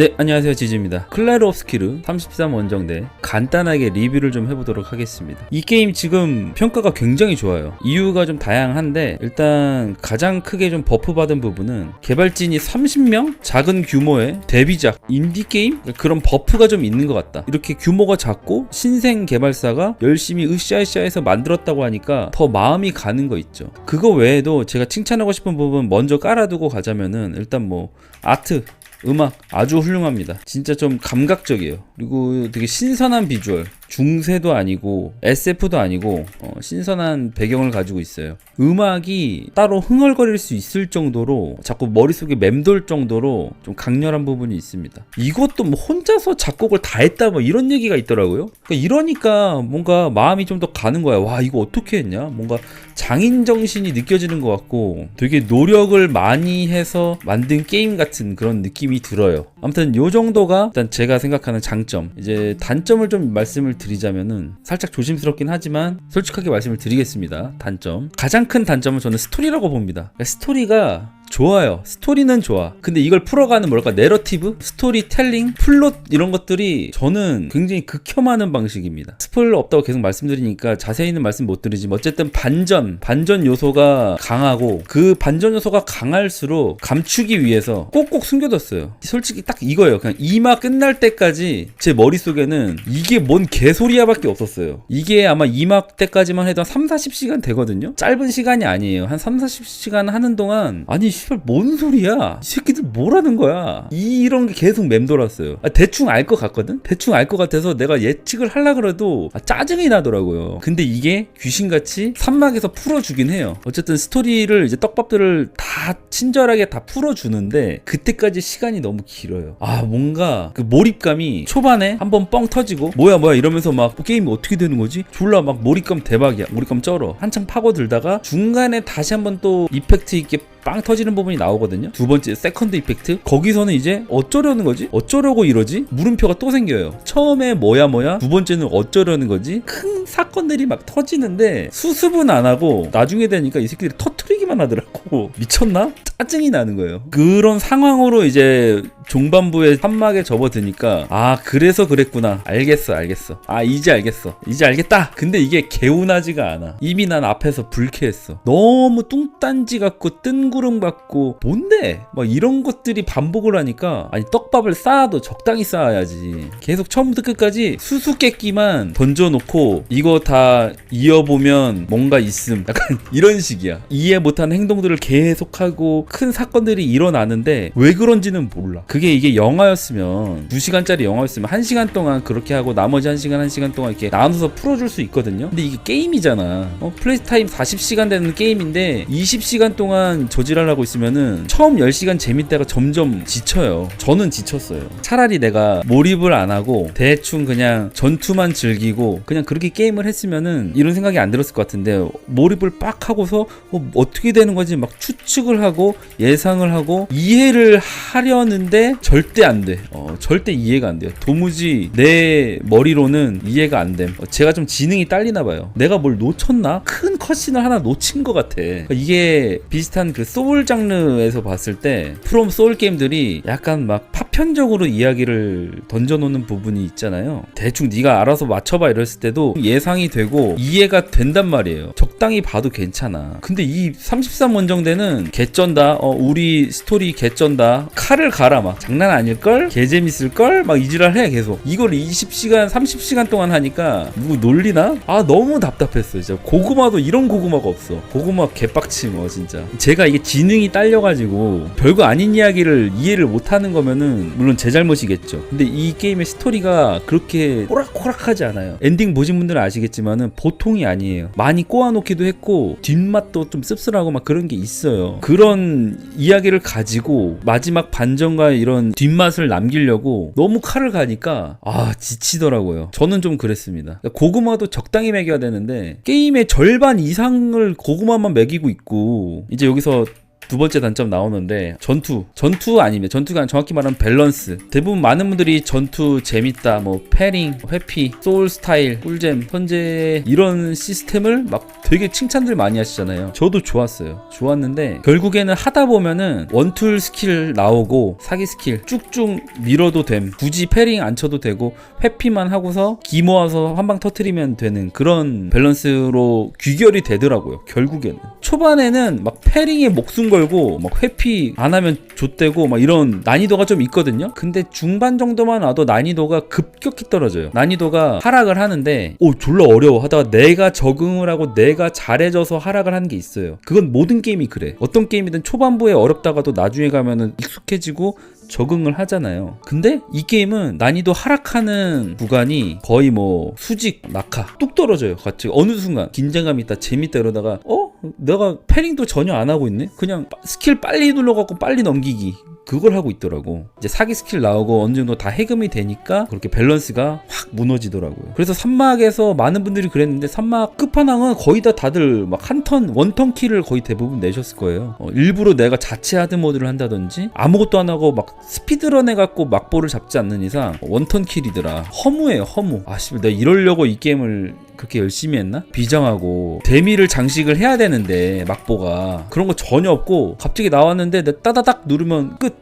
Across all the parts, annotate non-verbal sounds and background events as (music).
네, 안녕하세요. 지지입니다. 클레르옵스키르 33 원정대 간단하게 리뷰를 좀 해보도록 하겠습니다. 이 게임 지금 평가가 굉장히 좋아요. 이유가 좀 다양한데 일단 가장 크게 좀 버프 받은 부분은 개발진이 30명? 작은 규모의 데뷔작 인디 게임? 그런 버프가 좀 있는 것 같다. 이렇게 규모가 작고 신생 개발사가 열심히 으쌰으쌰해서 만들었다고 하니까 더 마음이 가는 거 있죠. 그거 외에도 제가 칭찬하고 싶은 부분 먼저 깔아두고 가자면은 일단 뭐 아트 음악 아주 훌륭합니다. 진짜 좀 감각적이에요. 그리고 되게 신선한 비주얼. 중세도 아니고 SF도 아니고 어, 신선한 배경을 가지고 있어요. 음악이 따로 흥얼거릴 수 있을 정도로 자꾸 머릿속에 맴돌 정도로 좀 강렬한 부분이 있습니다. 이것도 뭐 혼자서 작곡을 다 했다 뭐 이런 얘기가 있더라고요. 그러니까 이러니까 뭔가 마음이 좀 더 가는 거야. 와 이거 어떻게 했냐? 뭔가 장인 정신이 느껴지는 것 같고 되게 노력을 많이 해서 만든 게임 같은 그런 느낌이 들어요. 아무튼 요 정도가 일단 제가 생각하는 장점. 이제 단점을 좀 말씀을 드리자면은 살짝 조심스럽긴 하지만 솔직하게 말씀을 드리겠습니다. 단점. 가장 큰 단점은 저는 스토리라고 봅니다. 그러니까 스토리가 좋아요. 스토리는 좋아. 근데 이걸 풀어가는 뭐랄까 내러티브, 스토리텔링, 플롯 이런 것들이 저는 굉장히 극혐하는 방식입니다. 스포일러 없다고 계속 말씀드리니까 자세히는 말씀 못 드리지만 어쨌든 반전, 반전 요소가 강하고 그 반전 요소가 강할수록 감추기 위해서 꼭꼭 숨겨뒀어요. 솔직히 딱 이거예요. 그냥 이마 끝날 때까지 제 머릿속에는 이게 뭔 개소리야 밖에 없었어요. 이게 아마 이마 때까지만 해도 한 3, 40시간 되거든요. 짧은 시간이 아니에요. 한 3, 40시간 하는 동안 아니 씨발 뭔 소리야? 이 새끼들 뭐라는 거야? 이- 이런 게 계속 맴돌았어요. 아, 대충 알 것 같거든? 대충 알 것 같아서 내가 예측을 하려 그래도 아, 짜증이 나더라고요. 근데 이게 귀신같이 산막에서 풀어주긴 해요. 어쨌든 스토리를 이제 떡밥들을 다 친절하게 다 풀어주는데 그때까지 시간이 너무 길어요. 아 뭔가 그 몰입감이 초반에 한번 뻥 터지고 뭐야 뭐야 이러면서 막 게임이 어떻게 되는 거지? 졸라 막 몰입감 대박이야. 몰입감 쩔어. 한창 파고들다가 중간에 다시 한번 또 이펙트 있게 빵 터지는 부분이 나오거든요. 두 번째 세컨드 이펙트. 거기서는 이제 어쩌려는 거지? 어쩌려고 이러지? 물음표가 또 생겨요. 처음에 뭐야 뭐야. 두 번째는 어쩌려는 거지? 큰 사건들이 막 터지는데 수습은 안 하고 나중에 되니까 이 새끼들이 터트리 기만 하더라고. 미쳤나? 짜증이 나는 거예요. 그런 상황으로 이제 종반부에 산막에 접어드니까 아 그래서 그랬구나. 알겠어 알겠어. 아 이제 알겠어. 이제 알겠다. 근데 이게 개운하지가 않아. 이미 난 앞에서 불쾌했어. 너무 뚱딴지 같고 뜬구름 같고 뭔데? 막 이런 것들이 반복을 하니까 아니 떡밥을 쌓아도 적당히 쌓아야지. 계속 처음부터 끝까지 수수께끼만 던져놓고 이거 다 이어보면 뭔가 있음. 약간 (laughs) 이런 식이야. 이해 못하 는 행동들을 계속하고 큰 사건들이 일어나는데 왜 그런지는 몰라. 그게 이게 영화였으면 2시간짜리 영화였으면 1시간 동안 그렇게 하고 나머지 1시간 1시간 동안 이렇게 나눠서 풀어줄 수 있거든요. 근데 이게 게임이잖아. 어, 플레이 타임 40시간 되는 게임인데 20시간 동안 저질하려고 있으면은 처음 10시간 재밌다가 점점 지쳐요. 저는 지쳤어요. 차라리 내가 몰입을 안 하고 대충 그냥 전투만 즐기고 그냥 그렇게 게임을 했으면은 이런 생각이 안 들었을 것 같은데 몰입을 빡 하고서 어, 어떻게 되는 건지 막 추측을 하고 예상을 하고 이해를 하려는데 절대 안 돼. 어, 절대 이해가 안 돼요. 도무지 내 머리로는 이해가 안 됨. 어, 제가 좀 지능이 딸리나 봐요. 내가 뭘 놓쳤나? 큰 컷신을 하나 놓친 것 같아. 그러니까 이게 비슷한 그 소울 장르에서 봤을 때 프롬 소울 게임들이 약간 막 파편적으로 이야기를 던져놓는 부분이 있잖아요. 대충 네가 알아서 맞춰봐 이랬을 때도 예상이 되고 이해가 된단 말이에요. 적당히 봐도 괜찮아. 근데 이33 원정대는 개쩐다. 어, 우리 스토리 개쩐다. 칼을 갈아 막 장난 아닐걸? 개재밌을걸? 막 이지랄 해 계속. 이걸 20시간, 30시간 동안 하니까 누구 놀리나? 아 너무 답답했어. 진짜 고구마도 이런 고구마가 없어. 고구마 개빡침 어 진짜. 제가 이게 지능이 딸려가지고 별거 아닌 이야기를 이해를 못하는 거면은 물론 제 잘못이겠죠. 근데 이 게임의 스토리가 그렇게 호락호락하지 않아요. 엔딩 보신 분들은 아시겠지만은 보통이 아니에요. 많이 꼬아놓기도 했고 뒷맛도 좀 씁쓸하고 막 그런 게 있어요. 그런 이야기를 가지고 마지막 반전과 이런 뒷맛을 남기려고 너무 칼을 가니까 아 지치더라고요. 저는 좀 그랬습니다. 고구마도 적당히 먹여야 되는데 게임의 절반 이상을 고구마만 먹이고 있고 이제 여기서 두 번째 단점 나오는데 전투 전투 아니면 전투가 정확히 말하면 밸런스. 대부분 많은 분들이 전투 재밌다 뭐 패링 회피 소울 스타일 꿀잼. 현재 이런 시스템을 막 되게 칭찬들 많이 하시잖아요. 저도 좋았어요. 좋았는데 결국에는 하다 보면은 원툴 스킬 나오고 사기 스킬 쭉쭉 밀어도 됨. 굳이 패링 안 쳐도 되고 회피만 하고서 기 모아서 한 방 터트리면 되는 그런 밸런스로 귀결이 되더라고요 결국에는. 초반에는 막 패링에 목숨 걸고 막 회피 안 하면 좆되고 막 이런 난이도가 좀 있거든요. 근데 중반 정도만 와도 난이도가 급격히 떨어져요. 난이도가 하락을 하는데 오 졸라 어려워. 하다가 내가 적응을 하고 내가 잘해져서 하락을 하는 게 있어요. 그건 모든 게임이 그래. 어떤 게임이든 초반부에 어렵다가도 나중에 가면은 익숙해지고 적응을 하잖아요. 근데 이 게임은 난이도 하락하는 구간이 거의 뭐 수직, 낙하 뚝 떨어져요. 같이 어느 순간 긴장감 있다, 재밌다 이러다가 어? 내가 패링도 전혀 안 하고 있네? 그냥 빠- 스킬 빨리 눌러갖고 빨리 넘기기. 그걸 하고 있더라고. 이제 사기 스킬 나오고 어느 정도 다 해금이 되니까 그렇게 밸런스가 확 무너지더라고요. 그래서 산막에서 많은 분들이 그랬는데 산막 끝판왕은 거의 다 다들 막 한 턴, 원턴 킬을 거의 대부분 내셨을 거예요. 어, 일부러 내가 자체 하드 모드를 한다든지 아무것도 안 하고 막 스피드런 해갖고 막보를 잡지 않는 이상 원턴 킬이더라. 허무해요, 허무. 아, 씨, 내가 이러려고 이 게임을 그렇게 열심히 했나? 비장하고 데미를 장식을 해야 되는데 막보가 그런 거 전혀 없고 갑자기 나왔는데 내 따다닥 누르면 끝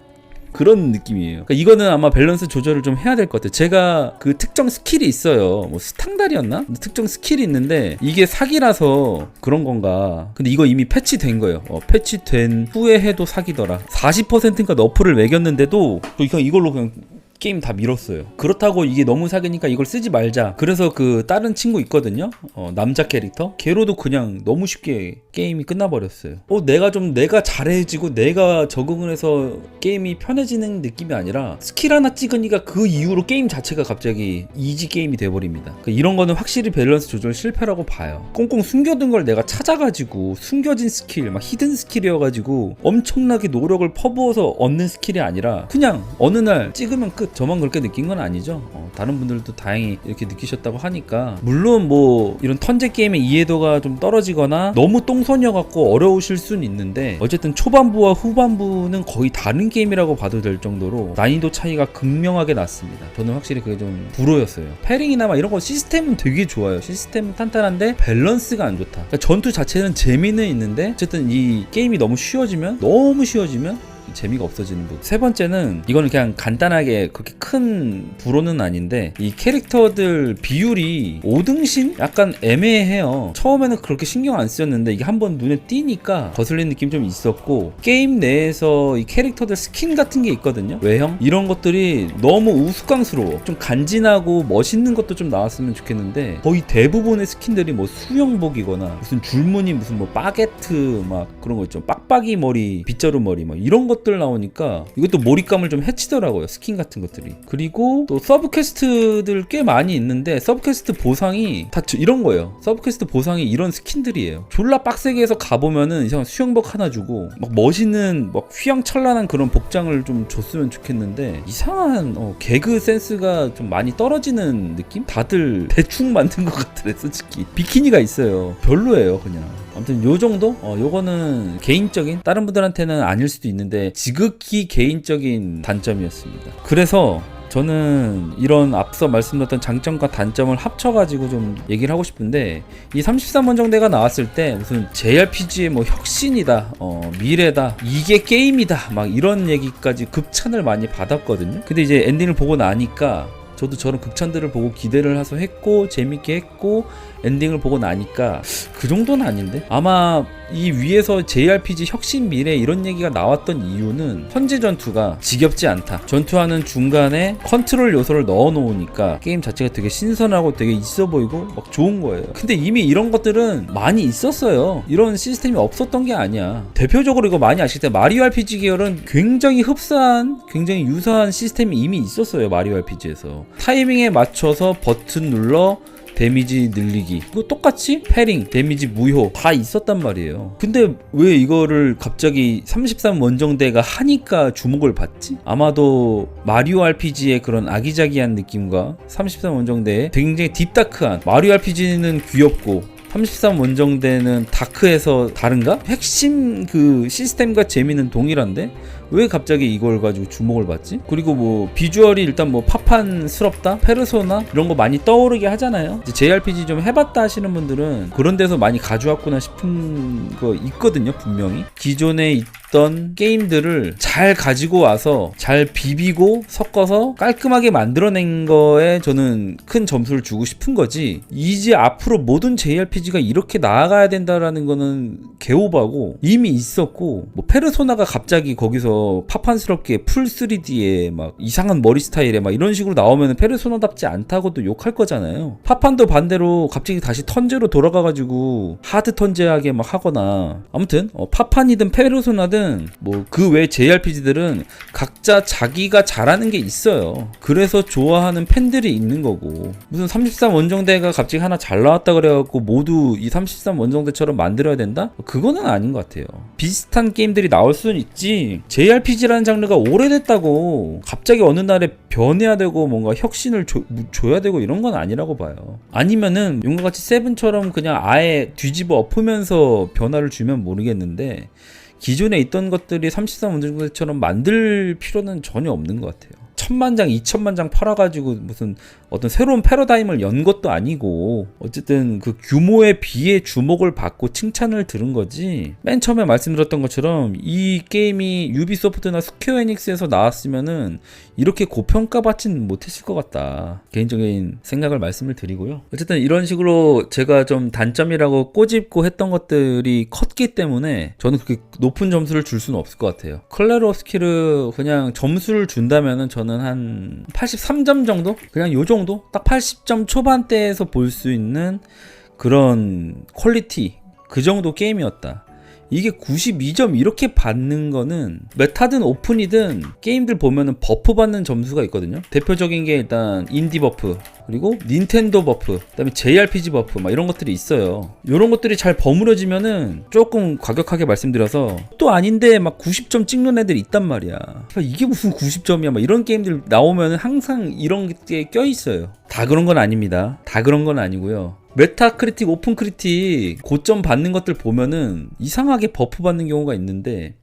그런 느낌이에요. 그러니까 이거는 아마 밸런스 조절을 좀 해야 될 것 같아요. 제가 그 특정 스킬이 있어요. 뭐 스탕달이었나? 특정 스킬이 있는데 이게 사기라서 그런 건가? 근데 이거 이미 패치된 거예요. 어, 패치된 후에 해도 사기더라. 40%인가 너프를 매겼는데도 그냥 이걸로 그냥 게임 다 밀었어요. 그렇다고 이게 너무 사기니까 이걸 쓰지 말자. 그래서 그 다른 친구 있거든요. 어, 남자 캐릭터. 걔로도 그냥 너무 쉽게 게임이 끝나버렸어요. 어, 내가 좀 내가 잘해지고 내가 적응을 해서 게임이 편해지는 느낌이 아니라 스킬 하나 찍으니까 그 이후로 게임 자체가 갑자기 이지 게임이 돼버립니다. 그러니까 이런 거는 확실히 밸런스 조절 실패라고 봐요. 꽁꽁 숨겨둔 걸 내가 찾아가지고 숨겨진 스킬, 막 히든 스킬이어가지고 엄청나게 노력을 퍼부어서 얻는 스킬이 아니라 그냥 어느 날 찍으면 끝. 저만 그렇게 느낀 건 아니죠. 어, 다른 분들도 다행히 이렇게 느끼셨다고 하니까 물론 뭐 이런 턴제 게임의 이해도가 좀 떨어지거나 너무 똥손이어 갖고 어려우실 수는 있는데 어쨌든 초반부와 후반부는 거의 다른 게임이라고 봐도 될 정도로 난이도 차이가 극명하게 났습니다. 저는 확실히 그게 좀 불호였어요. 패링이나 막 이런 거 시스템은 되게 좋아요. 시스템은 탄탄한데 밸런스가 안 좋다. 그러니까 전투 자체는 재미는 있는데 어쨌든 이 게임이 너무 쉬워지면 너무 쉬워지면 재미가 없어지는 부분. 세 번째는 이거는 그냥 간단하게 그렇게 큰 불호는 아닌데 이 캐릭터들 비율이 5등신 약간 애매해요. 처음에는 그렇게 신경 안 쓰였는데 이게 한번 눈에 띄니까 거슬리는 느낌 좀 있었고 게임 내에서 이 캐릭터들 스킨 같은 게 있거든요. 외형 이런 것들이 너무 우스꽝스러워. 좀 간지나고 멋있는 것도 좀 나왔으면 좋겠는데 거의 대부분의 스킨들이 뭐 수영복이거나 무슨 줄무늬 무슨 뭐 바게트 막 그런 거 있죠. 빡빡이 머리, 빗자루 머리 막 이런 것들 나오니까 이것도 몰입감을 좀 해치더라고요. 스킨 같은 것들이. 그리고 또 서브 퀘스트들 꽤 많이 있는데 서브 퀘스트 보상이 다 저- 이런 거예요. 서브 퀘스트 보상이 이런 스킨들이에요. 졸라 빡세게 해서 가보면은 이상 수영복 하나 주고 막 멋있는 막 휘황찬란한 그런 복장을 좀 줬으면 좋겠는데 이상한 어, 개그 센스가 좀 많이 떨어지는 느낌? 다들 대충 (laughs) 만든 것 같더래 솔직히 비키니가 있어요. 별로예요 그냥. 아무튼 요 정도? 어, 요거는 개인적인 다른 분들한테는 아닐 수도 있는데 지극히 개인적인 단점이었습니다. 그래서 저는 이런 앞서 말씀드렸던 장점과 단점을 합쳐가지고 좀 얘기를 하고 싶은데 이 33원정대가 나왔을 때 무슨 JRPG의 뭐 혁신이다, 어, 미래다, 이게 게임이다, 막 이런 얘기까지 극찬을 많이 받았거든요. 근데 이제 엔딩을 보고 나니까 저도 저런 극찬들을 보고 기대를 해서 했고 재밌게 했고 엔딩을 보고 나니까 그 정도는 아닌데? 아마 이 위에서 JRPG 혁신 미래 이런 얘기가 나왔던 이유는 현재 전투가 지겹지 않다. 전투하는 중간에 컨트롤 요소를 넣어 놓으니까 게임 자체가 되게 신선하고 되게 있어 보이고 막 좋은 거예요. 근데 이미 이런 것들은 많이 있었어요. 이런 시스템이 없었던 게 아니야. 대표적으로 이거 많이 아실 때 마리오 RPG 계열은 굉장히 흡사한 굉장히 유사한 시스템이 이미 있었어요 마리오 RPG에서 타이밍에 맞춰서 버튼 눌러 데미지 늘리기. 이거 똑같이 패링 데미지 무효 다 있었단 말이에요. 근데 왜 이거를 갑자기 33 원정대가 하니까 주목을 받지? 아마도 마리오 RPG의 그런 아기자기한 느낌과 33 원정대의 굉장히 딥다크한 마리오 RPG는 귀엽고 33 원정대는 다크에서 다른가? 핵심 그 시스템과 재미는 동일한데 왜 갑자기 이걸 가지고 주목을 받지? 그리고 뭐 비주얼이 일단 뭐 파판스럽다, 페르소나 이런 거 많이 떠오르게 하잖아요. JRPG 좀 해봤다 하시는 분들은 그런 데서 많이 가져왔구나 싶은 거 있거든요, 분명히. 기존에 있던 게임들을 잘 가지고 와서 잘 비비고 섞어서 깔끔하게 만들어낸 거에 저는 큰 점수를 주고 싶은 거지. 이제 앞으로 모든 JRPG가 이렇게 나아가야 된다라는 거는 개오바고 이미 있었고 뭐 페르소나가 갑자기 거기서 파판스럽게 풀 3D에 막 이상한 머리 스타일에 막 이런 식으로 나오면 페르소나답지 않다고도 욕할 거잖아요. 파판도 반대로 갑자기 다시 턴제로 돌아가가지고 하드 턴제하게 막 하거나 아무튼 어, 파판이든 페르소나든 뭐 그 외 JRPG들은 각자 자기가 잘하는 게 있어요. 그래서 좋아하는 팬들이 있는 거고 무슨 33 원정대가 갑자기 하나 잘 나왔다 그래갖고 모두 이 33 원정대처럼 만들어야 된다? 그거는 아닌 것 같아요. 비슷한 게임들이 나올 수는 있지. JRPG라는 장르가 오래됐다고 갑자기 어느 날에 변해야 되고 뭔가 혁신을 줘, 줘야 되고 이런 건 아니라고 봐요. 아니면은 용과 같이 세븐처럼 그냥 아예 뒤집어 엎으면서 변화를 주면 모르겠는데 기존에 있던 것들이 33 원정대처럼 만들 필요는 전혀 없는 것 같아요. 천만 장, 이천만 장 팔아가지고 무슨 어떤 새로운 패러다임을 연 것도 아니고 어쨌든 그 규모에 비해 주목을 받고 칭찬을 들은 거지. 맨 처음에 말씀드렸던 것처럼 이 게임이 유비소프트나 스퀘어 에닉스에서 나왔으면은 이렇게 고평가받지는 못했을 것 같다. 개인적인 생각을 말씀을 드리고요. 어쨌든 이런 식으로 제가 좀 단점이라고 꼬집고 했던 것들이 컸기 때문에 저는 그렇게 높은 점수를 줄 수는 없을 것 같아요. 클레로스키를 그냥 점수를 준다면은 저는 한 83점 정도? 그냥 요 정도? 딱 80점 초반대에서 볼 수 있는 그런 퀄리티 그 정도 게임이었다. 이게 92점 이렇게 받는 거는 메타든 오픈이든 게임들 보면은 버프 받는 점수가 있거든요. 대표적인 게 일단 인디 버프 그리고 닌텐도 버프 그다음에 JRPG 버프 막 이런 것들이 있어요. 이런 것들이 잘 버무려지면은 조금 과격하게 말씀드려서 또 아닌데 막 90점 찍는 애들이 있단 말이야. 이게 무슨 90점이야 막 이런 게임들 나오면은 항상 이런 게 껴 있어요. 다 그런 건 아닙니다. 다 그런 건 아니고요. 메타크리틱, 오픈크리틱 고점 받는 것들 보면은 이상하게 버프 받는 경우가 있는데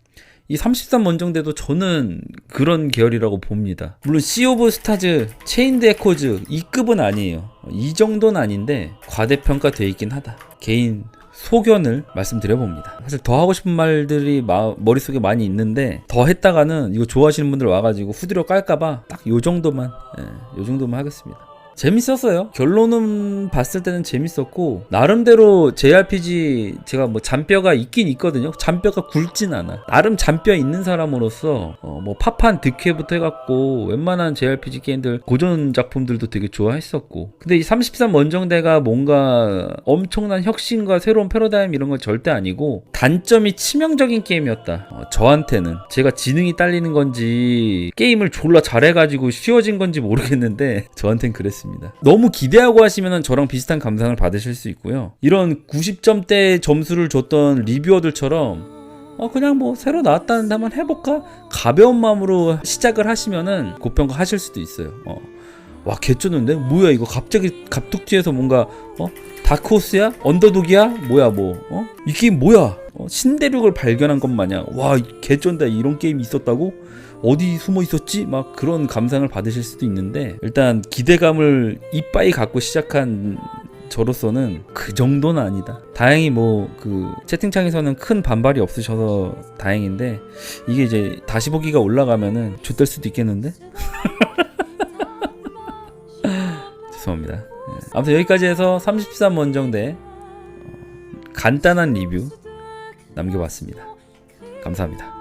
이 33 원정대도 저는 그런 계열이라고 봅니다. 물론 시 오브 스타즈, 체인드 에코즈 이 급은 아니에요. 이 정도는 아닌데 과대평가돼 있긴 하다. 개인 소견을 말씀드려 봅니다. 사실 더 하고 싶은 말들이 마- 머릿속에 많이 있는데 더 했다가는 이거 좋아하시는 분들 와가지고 후드려 깔까봐 딱 요 정도만 예, 요 정도만 하겠습니다. 재밌었어요. 결론은 봤을 때는 재밌었고 나름대로 JRPG 제가 뭐 잔뼈가 있긴 있거든요. 잔뼈가 굵진 않아. 나름 잔뼈 있는 사람으로서 어, 뭐 파판 득회부터 해갖고 웬만한 JRPG 게임들 고전 작품들도 되게 좋아했었고 근데 이 33 원정대가 뭔가 엄청난 혁신과 새로운 패러다임 이런 건 절대 아니고 단점이 치명적인 게임이었다. 어, 저한테는 제가 지능이 딸리는 건지 게임을 졸라 잘해가지고 쉬워진 건지 모르겠는데 저한텐 그랬습니다. 너무 기대하고 하시면 저랑 비슷한 감상을 받으실 수 있고요. 이런 90점대 점수를 줬던 리뷰어들처럼 어 그냥 뭐 새로 나왔다는데 한번 해볼까? 가벼운 마음으로 시작을 하시면은 고평가 하실 수도 있어요. 어. 와 개쩌는데? 뭐야 이거 갑자기 갑툭튀에서 뭔가 어? 다크호스야? 언더독이야? 뭐야 뭐어? 이 게임 뭐야? 어, 신대륙을 발견한 것 마냥. 와 개쩐다. 이런 게임이 있었다고 어디 숨어 있었지 막 그런 감상을 받으실 수도 있는데 일단 기대감을 이빠이 갖고 시작한 저로서는 그 정도는 아니다. 다행히 뭐 그 채팅창에서는 큰 반발이 없으셔서 다행인데 이게 이제 다시 보기가 올라가면은 좆될 수도 있겠는데? (laughs) 죄송합니다. 예. 아무튼 여기까지 해서 33 원정대 어, 간단한 리뷰 남겨봤습니다. 감사합니다.